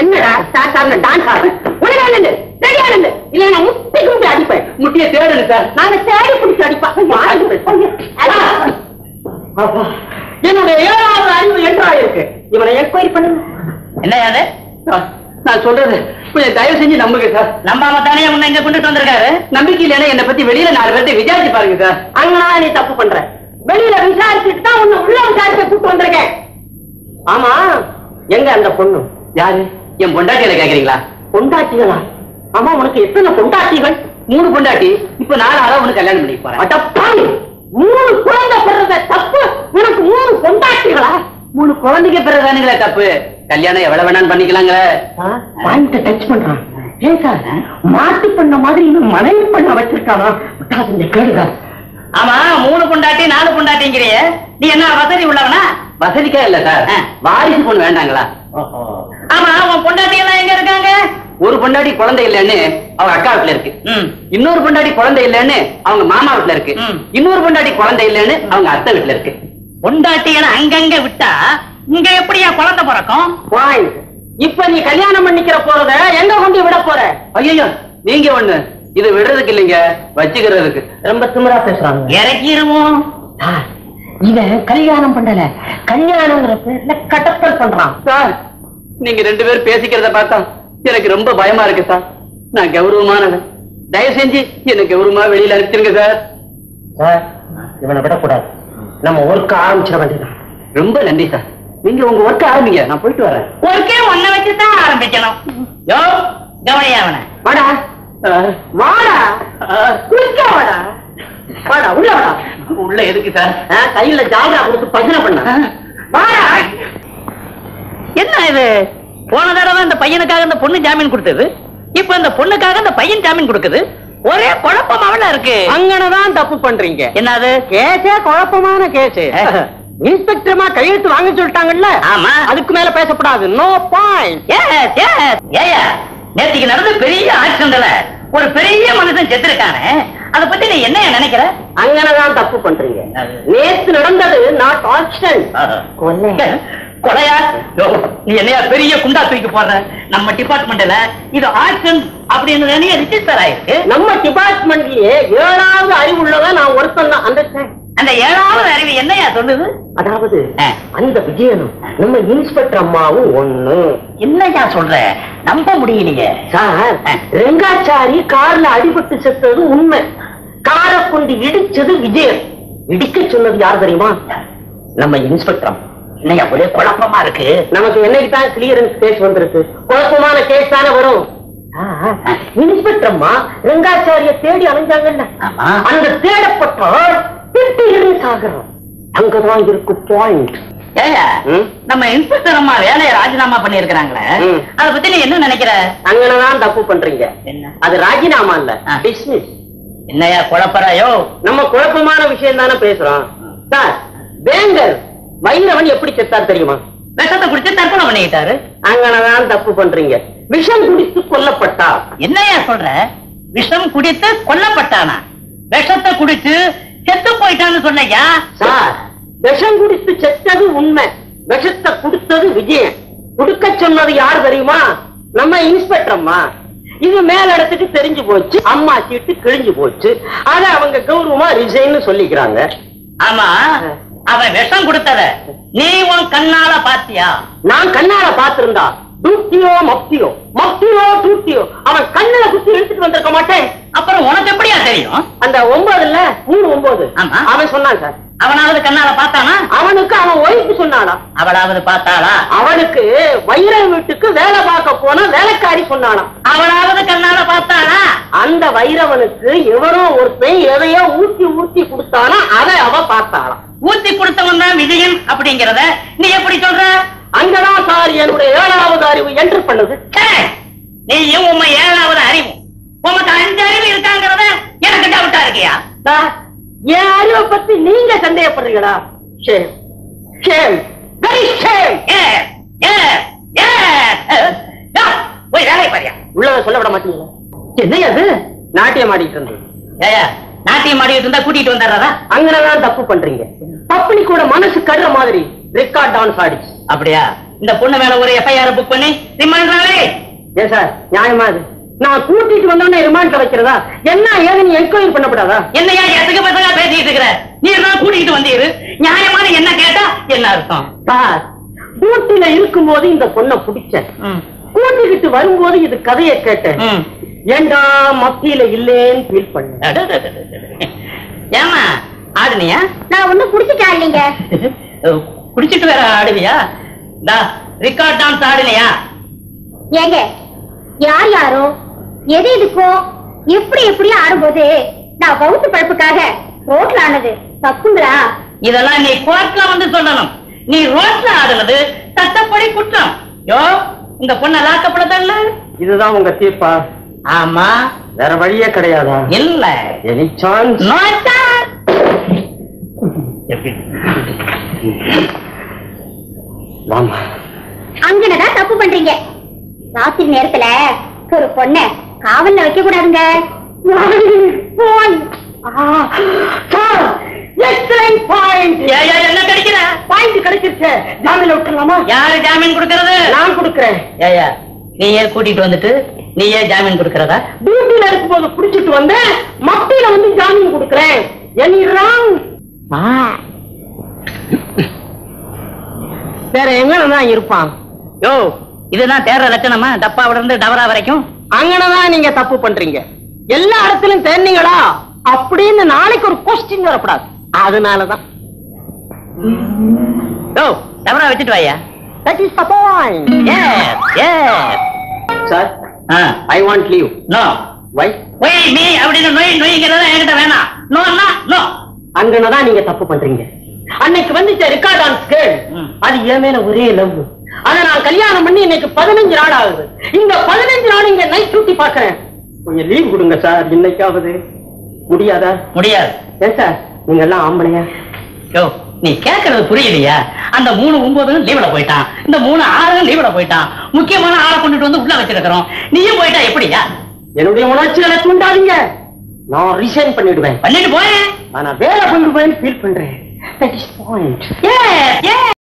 என்னடா சாதாரண டான்ஸ் ஆடுறேன். உடனே நில்லு ரெடியா இல்ல நான் முட்டி கும்பி அடிப்பேன். முட்டியை தேடுங்க சார் நாங்க தேடி பிடிச்சி அடிப்பேன் என்னுடைய ஏழாவது அறிவு என்றா இருக்கு இவனை என்கொயரி பண்ணுங்க. என்ன சார், நான் சொல்றது கொஞ்சம் தயவு செஞ்சு நம்புங்க சார் நம்பாம தானே உன்னை இங்க கொண்டுட்டு வந்திருக்காரு? நம்பிக்கை இல்லைன்னா என்னை பத்தி வெளியில நாலு பேர்த்தை விசாரிச்சு பாருங்க சார் அங்கதான் நீ தப்பு பண்ற. வெளியில விசாரிச்சுட்டு தான் உன்னை உள்ள விசாரிக்க கூட்டு வந்திருக்கேன். ஆமா எங்க அந்த பொண்ணு? யாரு? என் பொண்டாட்டியில கேக்குறீங்களா? பொண்டாட்டிகளா? ஆமா உனக்கு எத்தனை பொண்டாட்டிகள்? மூணு பொண்டாட்டி. இப்ப அதான் உனக்கு கல்யாணம் பண்ணி போறேன். மூணு குழந்தை பிறந்த தப்பு. உனக்கு மூணு பொண்டாட்டிகளா? மூணு குழந்தைங்க பிறகுதானுங்களே தப்பு. கல்யாணம் எவ்வளவு வேணாலும் பண்ணிக்கலாங்களே. பாயிண்ட டச் பண்றான். ஏன் சார் மாட்டு பண்ண மாதிரி இன்னும் மனைவி பண்ண வச்சிருக்கானா? விட்டாதுங்க கேளுங்க ஆமா மூணு பொண்டாட்டி நாலு பொண்டாட்டிங்கிறிய. நீ என்ன வசதி உள்ளவனா? வசதிக்கா இல்ல சார். வாரிசு பொண்ணு வேண்டாங்களா? ஆமா உன் பொண்டாட்டி எல்லாம் எங்க இருக்காங்க? ஒரு பொண்டாட்டி குழந்தை இல்லைன்னு அவங்க அக்கா வீட்டுல இருக்கு. ம். இன்னொரு பொண்டாட்டி குழந்தை இல்லைன்னு அவங்க மாமா வீட்டுல இருக்கு. இன்னொரு பொண்டாட்டி குழந்தை இல்லைன்னு அவங்க அத்தை வீட்டுல இருக்கு. பொண்டாட்டிகளை அங்கங்க விட்டா இங்க எப்படியா குழந்தை பிறக்கும்? இப்ப நீ கல்யாணம் பண்ணிக்கிற போறத எங்க கொண்டு விட போற? ஐயோ நீங்க ஒண்ணு. இது விடுறதுக்கு இல்லைங்க. வச்சுக்கிறதுக்கு. ரொம்ப திமிரா பேசுறாங்க. இறக்கிருவோம். சார், இவன் கல்யாணம் பண்ணல. கல்யாணங்கிற பேர்ல கடத்தல் பண்றான். சார் நீங்க ரெண்டு பேரும் பேசிக்கிறத பார்த்தா எனக்கு ரொம்ப பயமா இருக்கு சார். நான் கௌரவமானவன். தயவு செஞ்சு என்ன கௌரவமா வெளியில அனுப்பிச்சிருங்க சார். சார் இவனை விடக்கூடாது. நம்ம ஒர்க் ஆரம்பிச்சிட வேண்டியதான் ரொம்ப நன்றி சார். நீங்க உங்க ஒர்க் ஆரம்பிங்க. நான் போயிட்டு வரேன். ஒருக்கே ஒன்ன வச்சுதான் ஆரம்பிக்கணும். யோ! கவனியா அவனை? வாடா. வாடா. குளிக்க வாடா. வாடா உள்ள வாடா. உள்ள எதுக்கு சார்? கையில ஜாகா கொடுத்து பஜனை பண்ண. வாடா. என்ன இது? போன தடவை இந்த பையனுக்காக இந்த பொண்ணு ஜாமீன் கொடுத்தது. இப்ப இந்த பொண்ணுக்காக இந்த பையன் ஜாமீன் கொடுக்குது. ஒரே குழப்பம் அவள இருக்கு. அங்கனதான் தப்பு பண்றீங்க. என்னது? கேஸே குழப்பமான கேஸ் இன்ஸ்பெக்டர்மா கையெழுத்து வாங்க சொல்லிட்டாங்கல்ல? ஆமா. அதுக்கு மேல பேசக்கூடாது. No point. ஏய்யா, நேத்திக்கு நடந்த பெரிய ஆக்சிடென்ட்ல ஒரு பெரிய மனுஷன் செத்துருக்கானே. அத பத்தி நீ என்ன நினைக்கிற? அங்கனதான் தப்பு பண்றீங்க. நேத்து நடந்தது நாட் ஆக்சிடென்ட் கொலையா? நீ என்னையா பெரிய குண்டா தூக்கி போடுற? நம்ம டிபார்ட்மெண்ட்ல இது ஆக்சிடென்ட் அப்படின்னு ரிஜிஸ்டர் ஆயிருக்கு. நம்ம டிபார்ட்மெண்ட்லயே ஏழாவது அறிவுள்ளவன் நான் ஒருத்தன் தான். அண்டர்ஸ்டாண்ட் அந்த ஏழாவது அறிவு என்னையா சொல்லுது? அதாவது. அந்த விஜயனும் நம்ம இன்ஸ்பெக்டர் அம்மாவும் ஒண்ணு. என்னையா சொல்ற? நம்ப முடியலையே. சார் ரெங்காச்சாரி கார்ல அடிபட்டு செத்தது உண்மை. காரை கொண்டு இடிச்சது விஜயன். இடிக்க சொன்னது யார் தெரியுமா? நம்ம இன்ஸ்பெக்டர். என்னையா ஒரே குழப்பமா இருக்கு? நமக்கு என்னைக்கு தான் கிளியரன்ஸ் கேஸ் வந்திருக்கு? குழப்பமான கேஸ் தானே வரும்? இன்ஸ்பெக்டர் அம்மா ரெங்காச்சாரிய தேடி அலைஞ்சாங்கல்ல. அந்த திட்டியிருந்து சாகரம். அங்கதான் இருக்கு பாயிண்ட்? நம்ம இன்ஸ்பெக்டர் அம்மா வேலையை ராஜினாமா பண்ணி இருக்கிறாங்களே ம். அத பத்தி நீ என்ன நினைக்கிற? அங்கனதான் தப்பு பண்றீங்க. என்ன? அது ராஜினாமா இல்ல. டிஸ்மிஸ் என்னையா குழப்பறாயோ? நம்ம குழப்பமான விஷயம் தானே பேசுறோம் சார் வேங்கர் வைரவன் எப்படி செத்தார் தெரியுமா? விஷத்தை குடிச்சு தற்கொலை பண்ணிக்கிட்டாரு. அங்கனதான் தப்பு பண்றீங்க. விஷம் குடித்து கொல்லப்பட்டார் என்னையா சொல்ற? விஷம் குடித்து கொல்லப்பட்டானா? விஷத்தை குடிச்சு செத்து போயிட்டான்னு சொன்னையா சார் விஷம் குடித்து செத்தது உண்மை. விஷத்தை கொடுத்தது விஜயன். கொடுக்க சொன்னது யார் தெரியுமா? நம்ம இன்ஸ்பெக்டர் அம்மா. இது மேலிடத்துக்கு தெரிஞ்சு போச்சு அம்மா சீட்டு கிழிஞ்சு போச்சு. அத அவங்க கௌரவமா ரிசைன்னு சொல்லிக்கிறாங்க. ஆமா. அவன் விஷம் கொடுத்தத நீ உன் கண்ணால பாத்தியா? நான் கண்ணால பாத்திருந்தா டூட்டியோ மப்தியோ மப்தியோ டூட்டியோ அவன் கண்ணுல குத்தி இழுத்துட்டு வந்திருக்க மாட்டேன். அப்புறம் உனக்கு எப்படியா தெரியும்? அந்த ஒன்பதுல மூணு ஒன்பது. அவன் சொன்னான் சார். அவனாவது கண்ணால பார்த்தானா? அவனுக்கு அவன் ஒய்ஃபு சொன்னானா அவளாவது பார்த்தாளா? அவனுக்கு வைர வீட்டுக்கு வேலை பார்க்க போன வேலைக்காரி சொன்னானாம் அவளாவது கண்ணால பார்த்தாளா? அந்த வைரவனுக்கு எவரோ ஒருத்தன் எதையோ ஊத்தி ஊத்தி கொடுத்தானா அதை அவ பார்த்தாளாம். ஊத்தி கொடுத்தவன் தான் விஜயன் அப்படிங்கறத நீ எப்படி சொல்ற? அங்கதான் சார் என்னுடைய ஏழாவது அறிவு என்று பண்ணுது! நீயும் உண்மை ஏழாவது அறிவு. உமக்கு அஞ்சு அறிவு இருக்காங்கிறத எனக்கு டவுட்டா இருக்கியா? சார், என் அறிவை பத்தி நீங்க சந்தேகப்படுறீங்களா? ஷேம். ஷேம். Very shame. போய் வேலை பாரியா. உள்ளத சொல்ல விட மாட்டீங்களா? என்ன அது நாட்டியம் ஆடிட்டு இருந்தது. நாட்டியம் ஆடிட்டு இருந்தா கூட்டிட்டு வந்துடுறதா? அங்கனதான் தப்பு பண்றீங்க. பப்ளிக்கோட மனசு கடுற மாதிரி ரெக்கார்ட் டான்ஸ் ஆடிச்சு. அப்படியா? இந்த பொண்ணு மேல ஒரு எஃப்ஐஆர் புக் பண்ணி. ரிமாண்டாலே ஏன் சார்? நியாயமா அது நான் கூட்டிட்டு வந்தோடனே ரிமாண்ட்ல வைக்கிறதா? என்ன ஏதுன்னு என்கொயரி பண்ணக்கூடாதா என்னையா எதுக்கு பசங்க பேசிட்டு இருக்கிற? நீ தான் கூட்டிட்டு வந்தீரு. நியாயமான என்ன கேட்டா என்ன அர்த்தம்? சார் கூட்டில இருக்கும்போது இந்த பொண்ணை பிடிச்சேன். ம், கூட்டிக்கிட்டு வரும்போது இது கதையை கேட்டேன். ஏண்டா மத்தியில இல்லேன்னு ஃபீல் பண்ணேன். அடடடடடட. ஆடுனியா? நான் ஒண்ணும் குடிச்சிட்டா இல்லைங்க. குடிச்சிட்டு வேற ஆடுவியா டா ரெக்கார்ட் டான்ஸ் ஆடுனியா? ஏங்க யார் யாரோ எது எதுக்கோ எப்படி எப்படியோ ஆடும்போது நான் வகுத்து பழப்புக்காக ரோட்ல ஆனது. தப்புங்களா? இதெல்லாம் நீ கோர்ட்ல வந்து சொல்லணும். நீ ரோட்ல ஆடுனது சட்டப்படி குற்றம். யோ இந்த பொண்ண லாக்கப்படல இதுதான் உங்க தீர்ப்பா? ஆமா. வேற வழியே கிடையாதா? இல்ல. Any chance Chance. வாமா அங்கனதான் தப்பு பண்றீங்க? ராத்திரி நேரத்துல ஒரு பொண்ண காவல்ல வைக்க கூடாதுங்க என்ன கிடைக்கிற? பாயிண்ட் கிடைச்சிருச்சு. ஜாமீன்ல விட்டுலாமா யாரு ஜாமீன் கொடுக்கறது? நான் கொடுக்கறேன். ஏயா நீயே கூட்டிட்டு வந்துட்டு நீயே ஜாமீன் கொடுக்கறதா? டியூட்டில இருக்கும்போது புடிச்சிட்டு வந்தேன் மத்தியில வந்து ஜாமீன் கொடுக்கறேன். எனி ராங் வேற எங்க தான் இருப்பான்? யோ இதுதான் தேர்ற லட்சணமா? டப்பாவில இருந்து டவரா வரைக்கும்? அங்கனதான் நீங்க தப்பு பண்றீங்க. எல்லா இடத்துலயும் தேர்ந்தீங்களா? அப்படின்னு நாளைக்கு ஒரு கொஸ்டின் வரக்கூடாது. அதனாலதான். யோ டவரா வச்சுட்டு வாயா. That is the point yes yes sir ah. I want leave no why why me அப்படின்னு நொய் நொய்ங்கிறத என்கிட்ட வேணாம். நோன்னா நோ அங்கனதான் நீங்க தப்பு பண்றீங்க. அன்னைக்கு வந்துச்ச ரெக்கார்ட் ஆன் ஸ்கேல். அது என் மேல ஒரே லவ். அத நான் கல்யாணம் பண்ணி இன்னைக்கு பதினஞ்சு நாள் ஆகுது. இந்த பதினஞ்சு நாள் இங்க நைட் டியூட்டி பாக்குறேன் கொஞ்சம் லீவ் கொடுங்க சார் இன்னைக்காவது. முடியாதா? முடியாது. ஏன் சார் நீங்க எல்லாம் ஆம்பளையா? யோ நீ கேக்குறது புரியலையா. அந்த மூணு ஒன்பது லீவ்ல போயிட்டான். இந்த மூணு ஆறு லீவ்ல போயிட்டான். முக்கியமான ஆளை கொண்டுட்டு வந்து உள்ள வச்சிருக்கிறோம். நீயும் போயிட்டா எப்படியா? என்னுடைய உணர்ச்சிகளை தூண்டாதீங்க. நான் ரிசைன் பண்ணிடுவேன் பண்ணிட்டு போறேன் ஆனா வேலை பண்ணுவேன் ஃபீல் பண்றேன் point. Yes, yes.